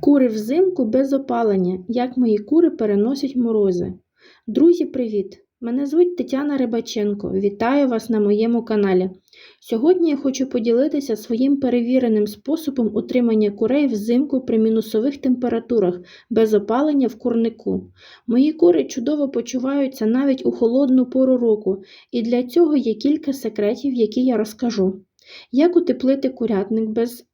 Кури взимку без опалення. Як мої кури переносять морози. Друзі, привіт! Мене звуть Тетяна Рибаченко. Вітаю вас на моєму каналі. Сьогодні я хочу поділитися своїм перевіреним способом утримання курей взимку при мінусових температурах без опалення в курнику. Мої кури чудово почуваються навіть у холодну пору року, і для цього є кілька секретів, які я розкажу. Як утеплити курятник без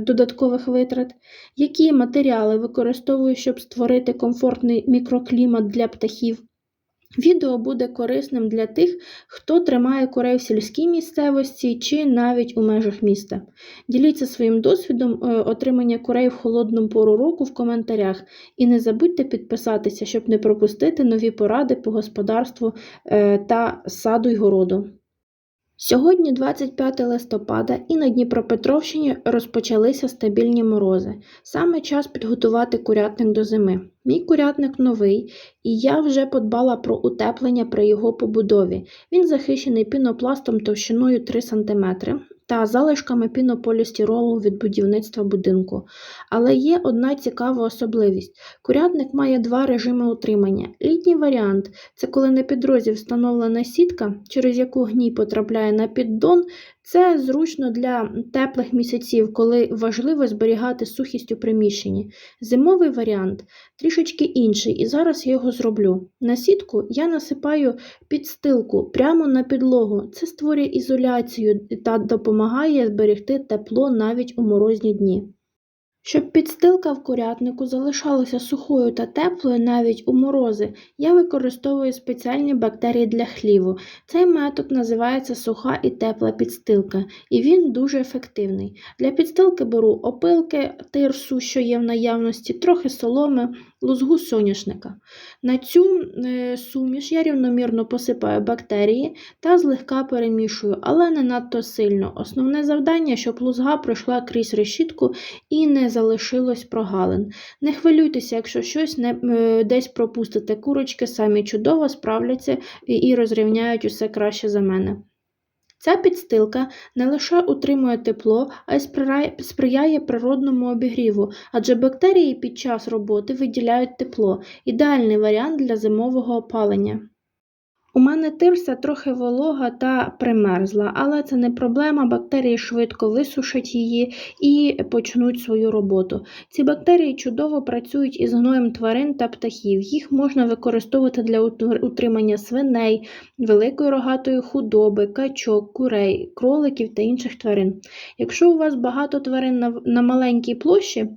додаткових витрат, які матеріали використовую, щоб створити комфортний мікроклімат для птахів. Відео буде корисним для тих, хто тримає курей в сільській місцевості чи навіть у межах міста. Діліться своїм досвідом е, отримання курей в холодну пору року в коментарях і не забудьте підписатися, щоб не пропустити нові поради по господарству е, та саду й городу. Сьогодні 25 листопада і на Дніпропетровщині розпочалися стабільні морози. Саме час підготувати курятник до зими. Мій курятник новий, і я вже подбала про утеплення при його побудові. Він захищений пінопластом товщиною 3 см та залишками пінополістиролу від будівництва будинку. Але є одна цікава особливість: курятник має два режими утримання. Літній варіант це коли на підрозі встановлена сітка, через яку гній потрапляє на піддон. Це зручно для теплих місяців, коли важливо зберігати сухість у приміщенні. Зимовий варіант трішечки інший, і зараз я його зроблю. На сітку я насипаю підстилку прямо на підлогу. Це створює ізоляцію та допомагає зберегти тепло навіть у морозні дні. Щоб підстилка в курятнику залишалася сухою та теплою навіть у морози, я використовую спеціальні бактерії для хліву. Цей метод називається суха і тепла підстилка, і він дуже ефективний. Для підстилки беру опилки тирсу, що є в наявності, трохи соломи, лузгу соняшника. На цю е, суміш я рівномірно посипаю бактерії та злегка перемішую, але не надто сильно. Основне завдання, щоб лузга пройшла крізь решітку і не залишилось прогалин. Не хвилюйтеся, якщо щось не, е, десь пропустите. Курочки самі чудово справляться і, і розрівняють усе краще за мене. Ця підстилка не лише утримує тепло, а й сприяє природному обігріву, адже бактерії під час роботи виділяють тепло ідеальний варіант для зимового опалення. У мене тирса трохи волога та примерзла, але це не проблема, бактерії швидко висушать її і почнуть свою роботу. Ці бактерії чудово працюють із гноєм тварин та птахів. Їх можна використовувати для утримання свиней, великої рогатої худоби, качок, курей, кроликів та інших тварин. Якщо у вас багато тварин на, маленькій площі,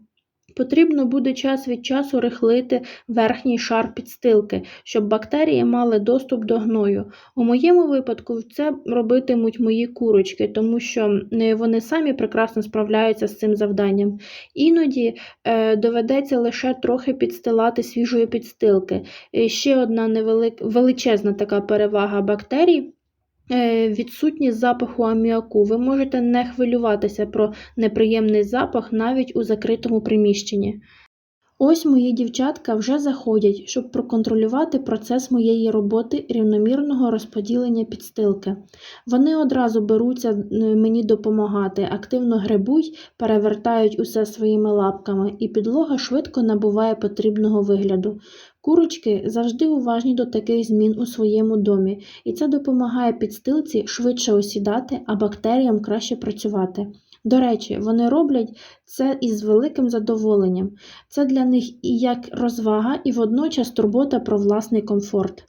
Потрібно буде час від часу рихлити верхній шар підстилки, щоб бактерії мали доступ до гною. У моєму випадку це робитимуть мої курочки, тому що е, вони самі прекрасно справляються з цим завданням. Іноді е, доведеться лише трохи підстилати свіжої підстилки. Е, ще одна невелик... величезна така перевага бактерій. Е, відсутність запаху аміаку. Ви можете не хвилюватися про неприємний запах навіть у закритому приміщенні. Ось мої дівчатка вже заходять, щоб проконтролювати процес моєї роботи рівномірного розподілення підстилки. Вони одразу беруться е, мені допомагати, активно гребуть, перевертають усе своїми лапками, і підлога швидко набуває потрібного вигляду. Курочки завжди уважні до таких змін у своєму домі, і це допомагає підстилці швидше осідати, а бактеріям краще працювати. До речі, вони роблять це із великим задоволенням. Це для них і як розвага, і водночас турбота про власний комфорт.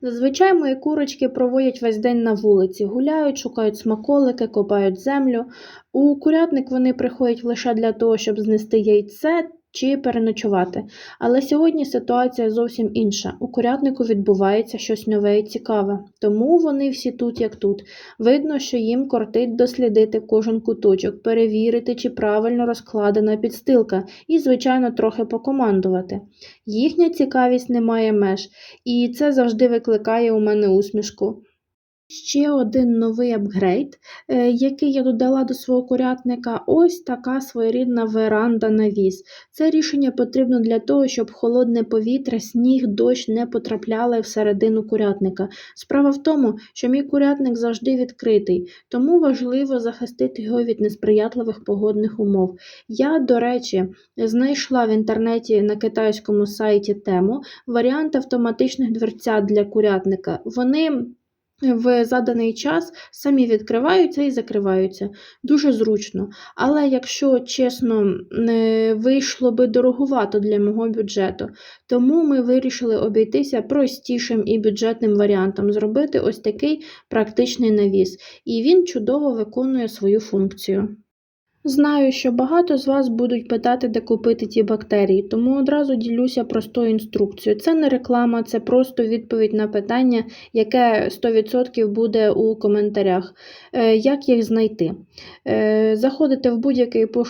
Зазвичай мої курочки проводять весь день на вулиці, гуляють, шукають смаколики, копають землю. У курятник вони приходять лише для того, щоб знести яйце чи переночувати. Але сьогодні ситуація зовсім інша. У курятнику відбувається щось нове і цікаве, тому вони всі тут, як тут. Видно, що їм кортить дослідити кожен куточок, перевірити, чи правильно розкладена підстилка, і, звичайно, трохи покомандувати. Їхня цікавість не має меж, і це завжди викликає у мене усмішку. Ще один новий апгрейд, е, який я додала до свого курятника, ось така своєрідна веранда навіс. Це рішення потрібно для того, щоб холодне повітря, сніг, дощ не потрапляли всередину курятника. Справа в тому, що мій курятник завжди відкритий, тому важливо захистити його від несприятливих погодних умов. Я, до речі, знайшла в інтернеті на китайському сайті тему варіант автоматичних дверцят для курятника. Вони в заданий час самі відкриваються і закриваються. Дуже зручно. Але якщо чесно, вийшло би дороговато для мого бюджету, тому ми вирішили обійтися простішим і бюджетним варіантом, зробити ось такий практичний навіс. І він чудово виконує свою функцію. Знаю, що багато з вас будуть питати, де купити ті бактерії, тому одразу ділюся простою інструкцією. Це не реклама, це просто відповідь на питання, яке 100% буде у коментарях. Е, Як їх знайти? Е, Заходите в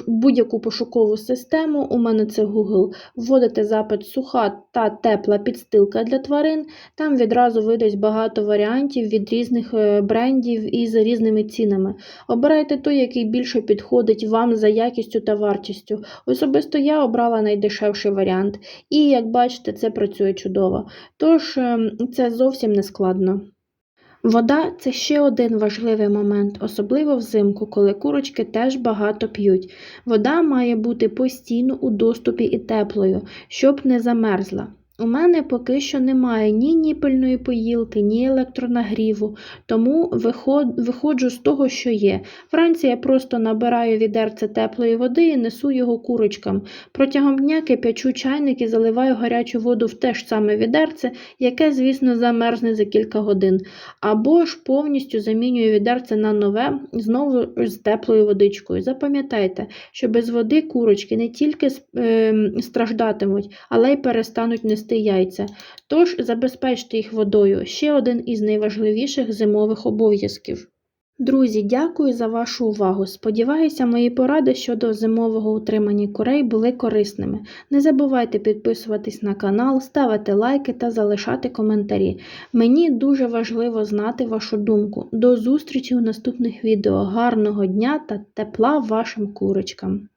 будь-яку пошукову систему, у мене це Google, вводите запит суха та тепла підстилка для тварин. Там відразу видасть багато варіантів від різних е, брендів і за різними цінами. Обирайте той, який більше підходить вам за якістю та вартістю. Особисто я обрала найдешевший варіант, і як бачите, це працює чудово. Тож ем, це зовсім не складно. Вода це ще один важливий момент, особливо взимку, коли курочки теж багато п'ють. Вода має бути постійно у доступі і теплою, щоб не замерзла. У мене поки що немає ні ніпельної поїлки, ні електронагріву, тому виход- виходжу з того, що є. Вранці я просто набираю відерце теплої води і несу його курочкам. Протягом дня кип'ячу чайник і заливаю гарячу воду в те ж саме відерце, яке, звісно, замерзне за кілька годин. Або ж повністю замінюю відерце на нове, знову з теплою водичкою. Запам'ятайте, що без води курочки не тільки ем, страждатимуть, але й перестануть нести яйця. Тож забезпечте їх водою ще один із найважливіших зимових обов'язків. Друзі, дякую за вашу увагу. Сподіваюся, мої поради щодо зимового утримання курей були корисними. Не забувайте підписуватись на канал, ставити лайки та залишати коментарі. Мені дуже важливо знати вашу думку. До зустрічі у наступних відео. Гарного дня та тепла вашим курочкам!